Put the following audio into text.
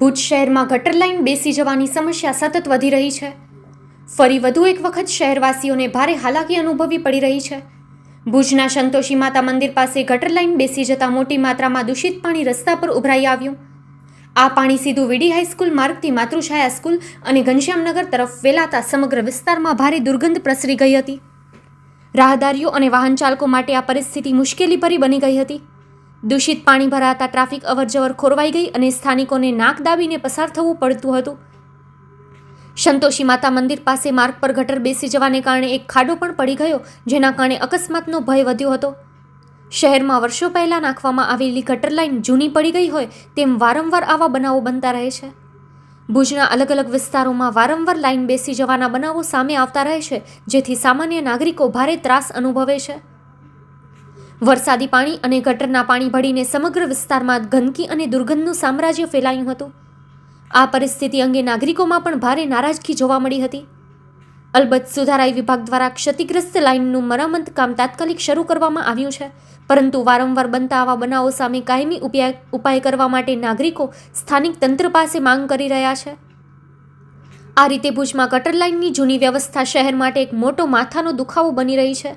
ભુજ શહેરમાં ગટર લાઇન બેસી જવાની સમસ્યા સતત વધી રહી છે. ફરી વધુ એક વખત શહેરવાસીઓને ભારે હાલાકી અનુભવી પડી રહી છે. ભુજના સંતોષી માતા મંદિર પાસે ગટર લાઇન બેસી જતા મોટી માત્રામાં દૂષિત પાણી રસ્તા પર ઉભરાઈ આવ્યું. આ પાણી સીધું વીડી હાઈસ્કૂલ માર્ગથી માતૃછાયા સ્કૂલ અને ઘનશ્યામનગર તરફ ફેલાતા સમગ્ર વિસ્તારમાં ભારે દુર્ગંધ પ્રસરી ગઈ હતી. રાહદારીઓ અને વાહન ચાલકો માટે આ પરિસ્થિતિ મુશ્કેલીભરી બની ગઈ હતી. દૂષિત પાણી ભરાતા ટ્રાફિક અવરજવર ખોરવાઈ ગઈ અને સ્થાનિકોને નાક દાબીને પસાર થવું પડતું હતું. સંતોષી માતા મંદિર પાસે માર્ગ પર ગટર બેસી જવાને કારણે એક ખાડો પણ પડી ગયો, જેના કારણે અકસ્માતનો ભય વધ્યો હતો. શહેરમાં વર્ષો પહેલાં નાખવામાં આવેલી ગટર લાઇન જૂની પડી ગઈ હોય તેમ વારંવાર આવા બનાવો બનતા રહે છે. ભુજના અલગ અલગ વિસ્તારોમાં વારંવાર લાઇન બેસી જવાના બનાવો સામે આવતા રહે છે, જેથી સામાન્ય નાગરિકો ભારે ત્રાસ અનુભવે છે. વરસાદી પાણી અને ગટરના પાણી ભળીને સમગ્ર વિસ્તારમાં ગંદકી અને દુર્ગંધનું સામ્રાજ્ય ફેલાયું હતું. આ પરિસ્થિતિ અંગે નાગરિકોમાં પણ ભારે નારાજગી જોવા મળી હતી. અલબત્ત સુધારાઈ વિભાગ દ્વારા ક્ષતિગ્રસ્ત લાઇનનું મરામત કામ તાત્કાલિક શરૂ કરવામાં આવ્યું છે, પરંતુ વારંવાર બનતા આવા બનાવો સામે કાયમી ઉપાય કરવા માટે નાગરિકો સ્થાનિક તંત્ર પાસે માંગ કરી રહ્યા છે. આ રીતે ભુજમાં ગટર લાઇનની જૂની વ્યવસ્થા શહેર માટે એક મોટો માથાનો દુખાવો બની રહી છે.